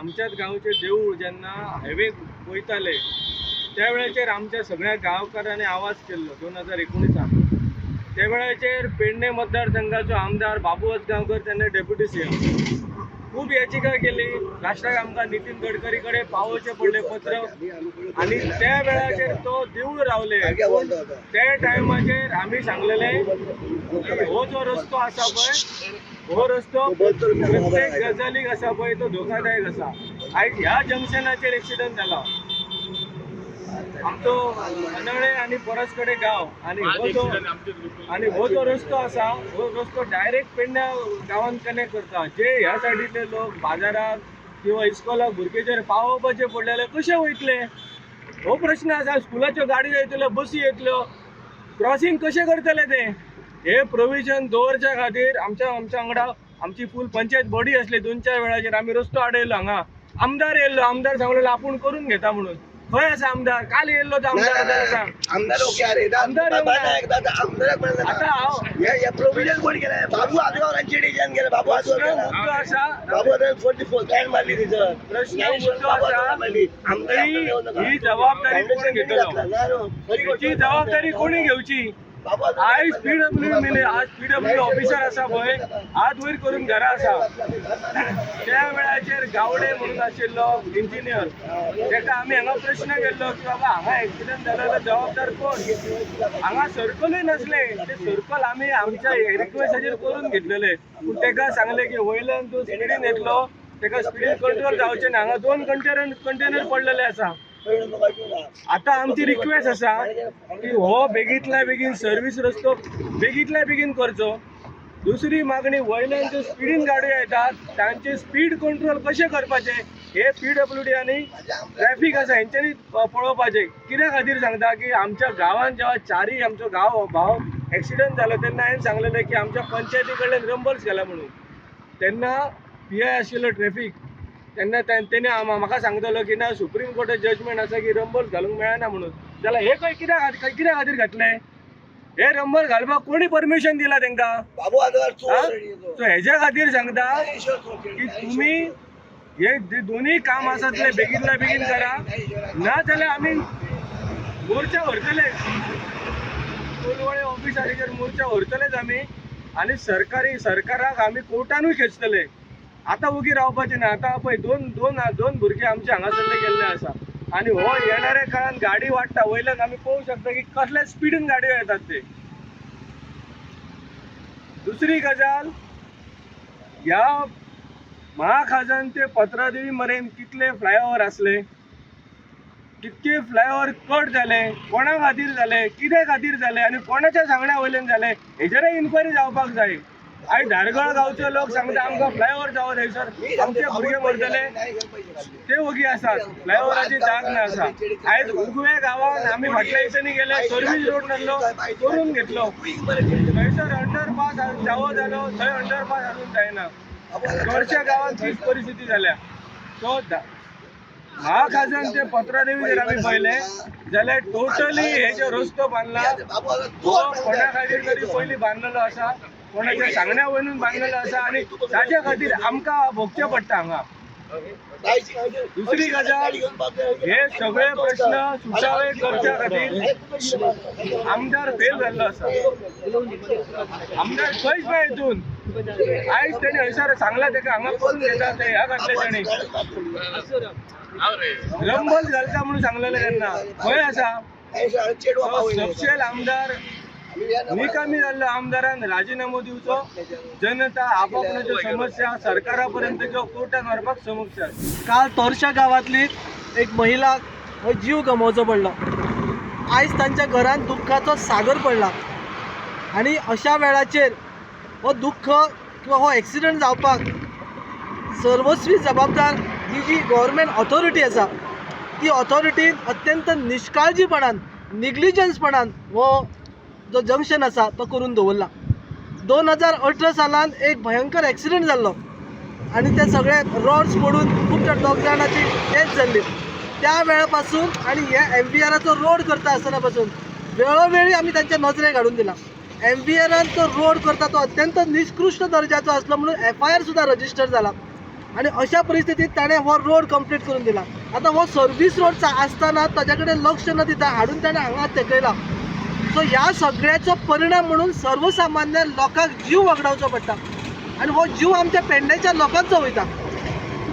आमच्याच गावचे देऊळ जेन्ना हायवे वयताले त्या वेळाचेर आमच्या सगळ्या गांवकारांनी आवाज केल्लो दोन हजार एकोणिसात त्या वेळाचेर पेडणे मतदारसंघाचो आमदार बाबू गांवकर तेन्ना डेप्युटी सी एम खूब याचिका केली. लास्टाक आमकां नितीन गडकरी कडेन पावोवचें पडलें पत्र. आनी त्या वेळाचेर तो देऊळ रावले. त्या टायमाचेर आमी सांगलेले हो जो रस्तो आसा पळय हो रस्तो प्रत्येक गजालीक आसा पळय तो धोकादायक आसा आयज ह्या जंक्शनाचेर एक्सिडंट जाला आमचो अनळे आनी परसकडे गांव आनी हो जो आणि हो जो रस्तो असा हो रस्तो डायरेक्ट पेडण्या गावान कनेक्ट करता. जे ह्या सायडीतले लोक बाजारात किंवा इस्कॉलाक भुरगे जर पावोवपाचे पडलेले कशे वयतले हो प्रश्न आसा स्कुलाच्यो गाडी येतल्यो बसी येतल्यो क्रॉसिंग कशे करतले ते? हे प्रोविजन दवरच्या खातीर आमच्या आमच्या वांगडा आमची फूल पंचायत बॉडी असली दोन चार वेळाचेर आमी रस्तो आडयलो हांगा. आमदार येयल्लो आमदार सांगलेलो आपूण करून घेता म्हणून. खंय आसा आमदार. काल येयल्लो तो आमदार सांग आमदार ओके अरे आमदार आमदार येऊन एकदा आमदाराक म्हणा आता हांव या या प्रोव्हिजन कोण केलं बाबू आजगावरांची डिजाईन केलं बाबू प्रश्न आजगाव मुद्दो आसा बाबू आता फोर्टी फोर काय मारली तिथं. प्रश्न मुद्दो आसा ही ही जबाबदारी कोण घेतलो ही जबाबदारी कोणी घेवची आयज पीडब्ल्यू मिले आज पीडब्ल्यू ऑफिसर आसा पळय हात वयर करून घरा आसा त्या वेळाचेर गावडे म्हणून आशिल्लो इंजिनियर तेका आमी हांगा प्रश्न केल्लो की बाबा हांगा एक्सिडंट जालेलो जबाबदार कोण? हांगा सर्कलूय नसले. ते सर्कल आमी आमच्या रिक्वेस्टाचेर करून घेतलेले. पूण तेका सांगले की वयल्यान तूं स्पिडीन येतलो तेका स्पिडीन कंट्रोल जावचें ना हांगा दोन कंटेनर कंटेनर पडलेले आसा आता आमची रिक्वेस्ट असा की हो बेगीतल्या बेगीन सर्व्हिस रस्तो बेगीतल्या बेगीन करचो. दुसरी मागणी वयल्यान ज्यो स्पिडीन गाडयो येतात. तांचे स्पीड कंट्रोल कशें करपाचे? हे पी डब्ल्यू डी आनी ट्रॅफीक आसा हेंच्यांनी पळोवपाचें पळोवपाचे. कित्या खातीर सांगता की आमच्या गांवांत जेव्हा चारी आमचो गांव भाव एक्सिडंट जालो तेन्ना हांवें सांगलेलें की आमच्या पंचायती कडल्यान रंबल्स गेला म्हणून. तेन्ना पी आय आशिल्लो ट्रॅफीक तेन्ना तें- तेणे आम- म्हाका सांगतलो की ना सुप्रीम कोर्टात जजमेंट आसा की रंबल्स घालूंक मेळना म्हणून. जाल्यार हे खंय कित्याक कित्या खातीर घातले हे रंबल घालपाक कोणी परमिशन दिला तांकां बाबू आजगाव? चोर सो हेज्या खातीर सांगता की तुम्ही हे दोन्ही काम आसा ते बेगीतल्या बेगीन करा. ना जाल्यार आमी मोर्चा व्हरतले कोलवळे मोर्चा व्हरतलेच आमी आनी सरकारी सरकाराक आमी कोर्टानूय खेचतले. आतां उगी रावपाचे ना आतां पळय दोन दोन दोन भुरगे आमचे हांगासरले गेल्ले आसा आनी हो येणाऱ्या काळान गाडी वाडटा वयल्यान आमी पळोवंक शकता की कसल्या स्पिडीन गाडयो येतात ते. दुसरी गजाल ह्या महाखाजान ते पत्रादेवी मरेन कितले फ्लायओव्हर असले कितके फ्लायओव्हर कट झाले कोणा खातीर झाले कित्या खातीर झाले आनी कोणाच्या सांगण्या वयल्यान झाले हेजेरय इन्क्वायरी जावपाक जाय. आणि धारगळ गांवचे लोक सांगता आमकां फ्लायओव्हर जावं थंयसर आमचे भुरगे मरतले. ते वगी आसात फ्लायओव्हराची जाग ना आसा आयज उगवे गांवांत आमी फाटल्या दिसांनी गेले. सर्वीस रोड नासलो करून घेतलो. थंयसर अंडरपास जावो जालो थंय अंडरपास हाडूंक जायना. चडशा गांवांत तीच परिस्थिती जाल्या सो महाखाजान ते पत्रादेवी जर आमी पहिले. जाल्यार टोटली हे जो रस्तो बांदला तो कोणा खातीर तरी पयलीं बांदलेलो आसा कोणाच्या सांगण्या वयरून बांदलेलो आसा आनी ताज्या खातीर आमकां भोगचें पडटा हांगा. दुसरी गजाल हे सगळे प्रश्न सुटावे करच्या खातीर आमदार फेल जाल्लो आसा आमदार खंयच ना हितून आयज तेणी हयसर सांगला तेका हांगा करून घेता ते ह्या घातले तेणी रंबल घालता म्हणून सांगलेले तेन्ना खंय आसा सबशेल आमदार निकामी जाल्लो आमदारान राजिनामो दिवचो जनता आपापणाच्यो समस्या सरकारापर्यंत किंवा कोर्टान व्हरपाक समस्या काल तोरशा गावातली एक महिला हो जीव गमोवचो पडलो. आयज तांच्या घरांत दुख्खाचो सागर पडला. आनी अशा वेळाचेर हो दुख्ख किंवा हो एक्सिडंट जावपाक सर्वस्वी जबाबदार ही जी गव्हर्मेंट ऑथॉरिटी आसा ती ऑथॉरिटीन अत्यंत निश्काळजीपणान निग्लिजन्सपणान हो जो जंक्शन आसा तो करून दवरला दोन हजार अठरा सालान एक भयंकर एक्सिडंट जाल्लो आणि ते सगळे रॉड्स पडून खूप दोग जाणांची डेथ जाल्ली त्या वेळा पासून आणि हे एम बी आराचो रोड करता आसतना पासून वेळोवेळी आमी तांच्या नजरेक हाडून दिला. एम बी आरान तो रोड करता तो अत्यंत निकृश्ट दर्जाचो आसलो म्हणून एफ आय आर सुद्दां रजिस्टर जाला आणि अशा परिस्थितीत त्याने हो रोड कंप्लीट करून दिला. आता हो सर्व्हिस रोडचा असताना त्याच्याकडे लक्ष न दिता हाडून त्याने हांगा तेकयला सो ह्या सगळ्याचो परिणाम म्हणून सर्वसामान्य लोकांक जीव वगडावचो पडटा. आणि हो जीव आमच्या पेडण्याच्या लोकांचो वयता.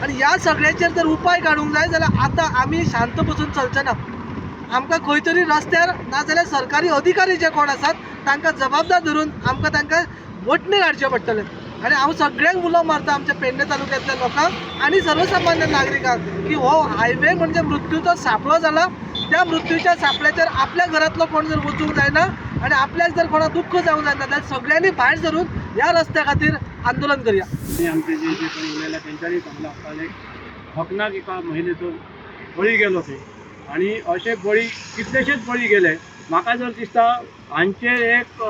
आणि ह्या सगळ्याचेर जर उपाय काडूंक जाय जाल्यार आतां आमी शांत बसून चलचे ना आमकां खंय तरी रस्त्यार नाजाल्यार सरकारी अधिकारी जे कोण आसात तांकां जबाबदार धरून आमकां तांकां वटणे हाडचें पडटले. आनी हांव सगळ्यांक उलो मारता आमच्या पेडणे तालुक्यांतल्या लोकांक आनी सर्वसामान्य नागरिकांक की हो हायवे म्हणजे मृत्यूचो सापळो जाला त्या मृत्यूच्या सापल्याच्या आपल्या घरांतलो कोण जर वचूंक जायना आनी आपल्याक जर कोणाक दुःख जावंक जायना जाल्यार सगळ्यांनी भायर सरून ह्या रस्त्या खातीर आंदोलन करया. आमचे जे जे कोण उरलेल्या त्यांच्यानी चांगला हक्काने हकनाक एका महिलेचो बळी गेलो थंय आणि असे बळी कितलेशेच बळी गेले. म्हाका जर दिसता हांचेर एक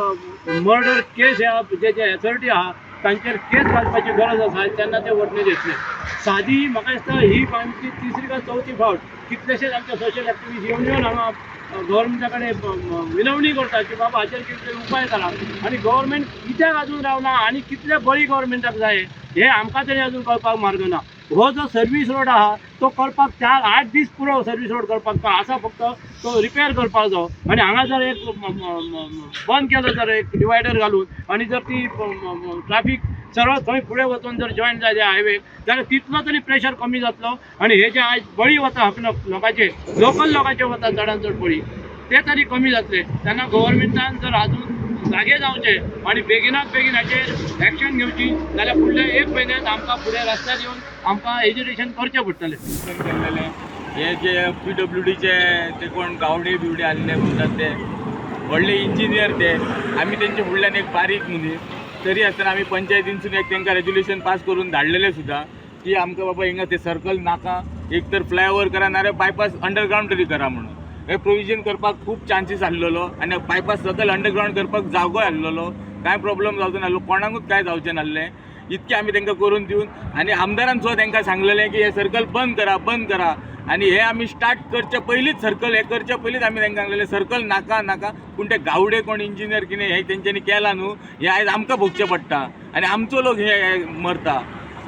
मर्डर केस ह्या जे जे एथॉरिटी आहा तांचेर केस घालपाची गरज आसा तेन्ना ते वटणे घेतले सादी म्हाका दिसता ही आमची तिसरी का चवथी फावट. कितलेशेच आमचे सोशल एक्टिविस्ट येवन येवन हांगा गव्हर्मेंटा कडेन विनवणी करता की बाबा हाचेर कितें उपाय करा. आनी गव्हर्मेंट कित्याक अजून रावना आनी कितले बळी गव्हर्मेंटाक जाय हे आमकां तरी अजून कळपाक मार्ग ना. हो जो सर्वीस रोड आहा तो करपाक चार आठ दीस पुरो सर्वीस रोड करपाक तो आसा फक्त तो रिपेर करपाक जाय आनी हांगा जर एक बंद केलो जर एक डिवायडर घालून आनी जर ती ट्रॅफिक सरळ थंय फुडें वचून जर जॉईन जाले हायवे जाल्यार तितलो तरी प्रेशर कमी जातलो. आनी हे जे आयज बळी वता आपल्या लोकांचे लोकल लोकांचे वता चडांत चड बळी ते तरी कमी जातले. तेन्ना गव्हर्मेंटान जर अजून जागे जावचे आणि बेगिनात बेगीन हाचेर एक्शन घेवची जाल्यार फुडल्या एक म्हयन्यात आमकां फुडें रस्त्यार येवन आमकां एज्युकेशन करचें पडटलें हे जे पी डब्ल्यू डीचे ते कोण गावडे बिवडे आसले म्हणटात ते. व्हडले इंजिनियर ते. आमी तेंचे फुडल्यान एक बारीक मनीस तरी आसतना आमी पंचायतीनसून एक तांकां रेज्युलेशन पास करून धाडलेले सुद्दां की आमकां बाबा हिंगा ते सर्कल नाका. एक तर फ्लायओव्हर करा नाल्यार बायपास अंडरग्रावंड तरी करा म्हणून. हे प्रोविजन करपाक खूब चान्सीस आसलेलो आनी बायपास सकयल अंडरग्रावंड करपाक जागो आसलेलो कांय प्रॉब्लम जावचो नासलो कोणाकूच कांय जावचें नासलें. इतकें आमी तांकां करून दिवन आनी आमदारान सुद्दां तांकां सांगलेलें की हे सर्कल बंद करा बंद करा. आनी हे आमी स्टार्ट करचे पयलींच सर्कल हे करचे पयलींच आमी तांकां सांगलेले सर्कल नाका नाका. पूण ते गावडे कोण इंजिनियर कितें हे तेंच्यांनी केलां न्हू हे आयज आमकां भोगचें पडटा. आनी आमचो लोक हे मरता.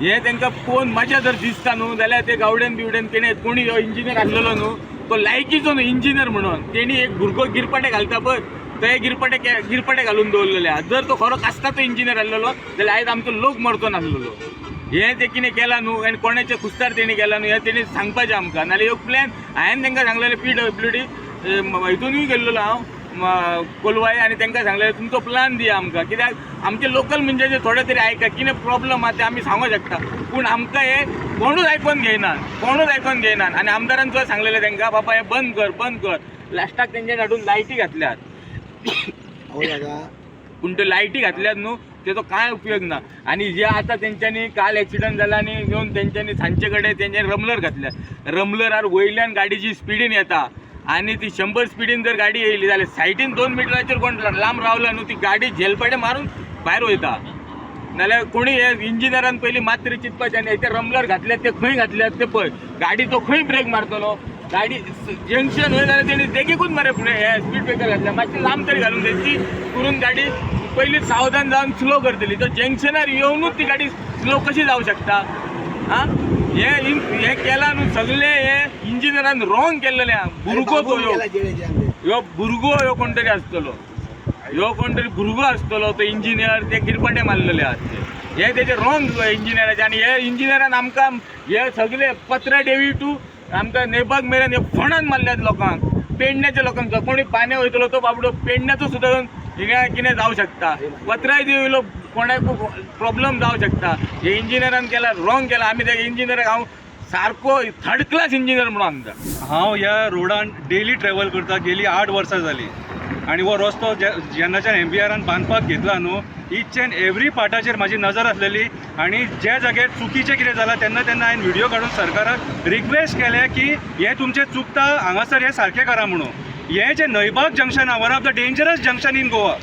हे तांकां पळोवन मजा जर दिसता न्हू जाल्यार ते गावडेन बिवडेन कितें कोणी हो इंजिनियर आसलेलो न्हू तो लायकीचो न्हू इंजिनियर म्हणून. तेणी एक भुरगो गिरपाटे घालता पळय ते गिरपाटे गिरपाटे घालून दवरलेले आहा जर तो खरो कास्ताचो इंजिनियर आसलेलो जाल्यार आयज आमचो लोक मरचो नासलेलो हे ते कितें केलां न्हू आनी कोणाचे कुस्तार तेणी केलां न्हू हे तेणी सांगपाचें आमकां. नाजाल्यार एक प्लॅन हांवें तांकां सांगलेलें पी डब्ल्यू डी हितूनूय गेल्लो हांव. कोलवाई आनी तांकां सांगलें तुमचो प्लान दिया आमकां. कित्याक आमचे लोकल म्हणजे जे थोडे तरी आयका कितें प्रॉब्लम आहा ते आमी सांगूंक शकता. पूण आमकां हे कोणूच आयकून घेयनात कोणूच आयकून घेयनात आनी आमदारान सुद्दां सांगलेलें तांकां बाबा हे बंद कर बंद कर. लास्टाक तेंच्यानी हाडून लायटी घातल्यात. पूण त्यो लायटी घातल्यात न्हू तेचो कांय उपयोग ना. आनी जे आतां तेंच्यांनी काल एक्सिडंट जाला आनी येवन तेंच्यांनी सांजचे कडेन तेंच्यांनी रमलर घातल्या. रमलरार वयल्यान गाडीची स्पिडीन येता आनी ती शंबर स्पिडीन जर गाडी येयली जाल्यार सायडीन दोन मिटराचेर कोण? लांब रावला न्हू ती गाडी झेलपाटे मारून भायर वयता नाल्यार कोणी हे इंजिनियरान पयलीं मात्र तरी चिंतपाचें आनी ते रमलर घातल्यात ते खंय घातल्यात ते पळय गाडी तो खंय ब्रेक मारतलो. गाडी जंक्शन होय जाल्यार तेणी देगेकूच मरे फुडें हे स्पीड ब्रेकर घातल्या. मातशें लांब तरी घालून तेची करून गाडी पयलीं सावधान जावन स्लो करतली तर जंक्शनार येवनूच ती गाडी स्लो कशी जावं शकता? आं हे इन- हे केलां न्हू सगळे हे इंजिनियरान रॉंग केल्लेले आहा. भुरगो तो ह्यो ह्यो भुरगो ह्यो कोण तरी आसतलो ह्यो कोण तरी भुरगो आसतलो तो इंजिनियर ते गिरपाटे मारलेले आहात. ते हे तेचे रॉंग इंजिनियराचे आनी हे इंजिनियरान आमकां हे सगळे पत्रा डेवी टू आमकां नेबाग मेरेन हे फणान मारल्यात लोकांक. पेडण्याच्या लोकांक. कोणी पाने वयतलो तो बाबडो पेडण्याचो सुद्दां हिंगा कितें जावं शकता. पत्राय देविलो कोणाक प्रॉब्लम जावं शकता. हे इंजिनियरान केला रॉंग केला आमी त्या इंजिनियराक हांव सारको थर्ड क्लास इंजिनियर म्हणून आमचा. हांव ह्या रोडान डेली ट्रॅव्हल करता गेली आठ वर्सां जालीं आनी हो रस्तो जे- जेन्नाच्यान एम बी आरान बांदपाक घेतला न्हू इच अँड एवरी पार्टाचेर म्हाजी नजर आसलेली आनी जे जाग्यार चुकीचें कितें जालां तेन्ना तेन्ना हांवें व्हिडिओ काडून सरकाराक रिक्वेस्ट केलें की हें तुमचें चुकता हांगासर हें सारकें करा म्हणून. हें जें नैबाग जंक्शन आहा one of the dangerous junction in Goa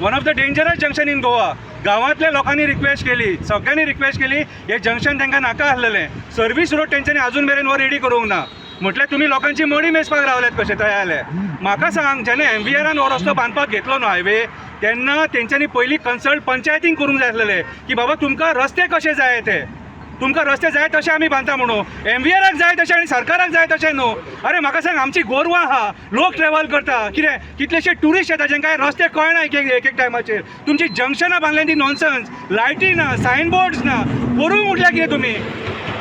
one of the dangerous junction in Goa गांवांतल्या लोकांनी रिक्वेस्ट केली सगळ्यांनी रिक्वेस्ट केली हे जंक्शन तांकां नाका आसलेलें सर्वीस रोड तेंच्यांनी अजून मेरेन वर रेडी करूंक ना. म्हटल्यार तुमी लोकांची मडी मेजपाक रावल्यात कशें थंय जाले म्हाका सांग जेन्ना एम बी आरान हो रस्तो बांदपाक घेतलो न्हू हायवे तेन्ना तेंच्यांनी पयलीं कन्सल्ट पंचायतीन करूंक जाय आसलेलें की बाबा तुमकां रस्ते कशे जाय ते तुमकां रस्ते जाय तशे आमी बांदता म्हणून. एम व्ही आराक जाय तशें आनी सरकाराक जाय तशें न्हू. अरे म्हाका सांग आमची गोरवां आहा लोक ट्रॅव्हल करता. कितें? कितलेशे टुरिस्ट येता जेंकां रस्ते कळना एक एक एक टायमाचेर तुमची जंक्शनां बांदल्या ती नॉनसन्स लायटी ना सायनबोर्ड्स ना. करूंक उठल्या कितें तुमी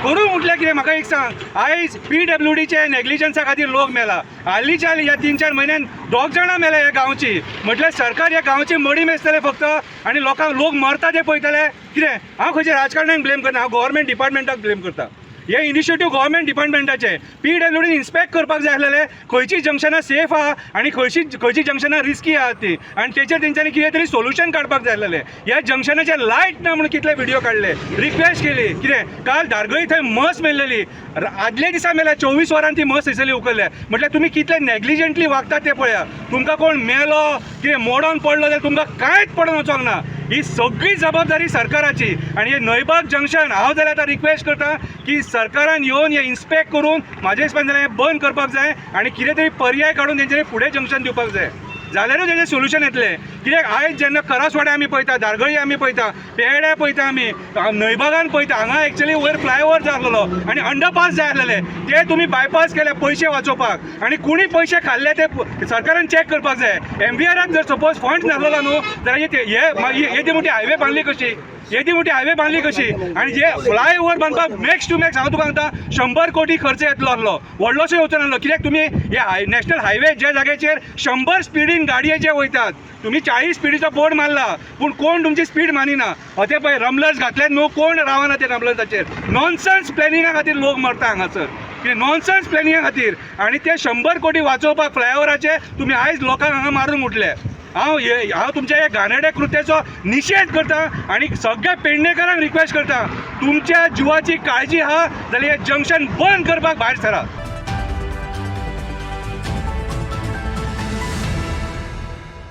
करूंक म्हटल्यार कितें म्हाका एक सांग. आयज पी डब्ल्यू डीचे नेग्लिजन्सा खातीर लोक मेला. हालींच्या ह्या तीन चार म्हयन्यान दोग जाणां मेल्या ह्या गांवची. म्हटल्यार सरकार ह्या गांवची मडी मेजतले फक्त आनी लोकांक लोक मरता ते पळयतले. कितें? हांव खंयच्या राजकारण्याक ब्लेम करना हांव गव्हर्मेंट डिपार्टमेंटाक ब्लेम करता. हे इनिशिएटीव गव्हर्मेंट डिपार्टमेंटाचे पी डब्ल्यू डी इन्स्पेक्ट करपाक जाय आसलेले. खंयची जंक्शनां सेफ आहा आनी खंयची खंयची जंक्शनां रिस्की आहात ती. आनी तेचेर तेंच्यांनी कितें तरी सोल्युशन काडपाक जाय आसलेलें. ह्या जंक्शनाचे लायट ना म्हणून कितले व्हिडिओ काडले रिक्वेस्ट केली. कितें? काल धारगळी थंय मस मेल्लेली. आदले दिसा मेल्या. चोवीस वरांनी ती मस थंयसरली उखल्ल्या म्हटल्यार तुमी कितले नेग्लिजंटली वागतात ते पळया. तुमकां कोण मेलो? कितें मोडोन पडलो जाल्यार तुमकां कांयच पडोन वचोंक ना. ही सगळी जबाबदारी सरकाराची. आणि हे नयबाग जंक्शन हांव जाल्यार आतां रिक्वेस्ट करता की सरकारान येवन हे इन्स्पेक्ट करून म्हाजे हिसपान जाल्यार हें बंद करपाक जाय आनी कितें तरी पर्याय काडून तेंच्यांनी फुडें जंक्शन दिवपाक जाय जाल्यारूच हेजें सोल्युशन येतलें कित्याक आयज जेन्ना करासवाडे आमी पळयता धारगळी आमी पळयता पेड्या पळयता आमी नयबागान पळयता हांगा एक्चुली वयर फ्लायओवर जाय आसलेलो आनी अंडरपास जाय आसलेले ते तुमी बायपास केले पयशे वाचोवपाक आनी कोणी पयशे खाल्ले ते सरकारान चॅक करपाक जाय एम बी आराक जर सपोज फंड नासलो न्हू जाल्यार हे हे मोठी हायवे बांदली कशी येदी मोठी हायवे बांदली कशी? आनी जे फ्लायओव्हर बांधपाक मॅक्स टू मॅक्स हांव तुका सांगता शंबर कोटी खर्च येतलो आसलो व्हडलोसो येवचो नासलो कित्याक तुमी हे हाय नॅशनल हायवे ज्या जाग्याचेर शंबर स्पिडीन गाडये जे वयतात तुमी चाळीस स्पिडीचो बोर्ड मारला पूण कोण तुमची स्पीड मानिना? हो पळय रमलर्स घातले न्हू कोण रावना ते रमलर्साचेर नॉनसन्स प्लॅनिंगा खातीर लोक मरता हांगासर. कितें नॉनसन्स प्लॅनिंगा खातीर. आनी ते शंबर कोटी वाचोवपाक फ्लायओव्हराचे तुमी आयज लोकांक हांगा मारून उठले. हांव हे हांव तुमच्या ह्या घाणेड्या कृत्याचो निशेध करता आनी सगळ्या पेडणेकारांक रिक्वेस्ट करता. तुमच्या जिवाची काळजी आहा जाल्यार हें जंक्शन बंद करपाक भायर सरा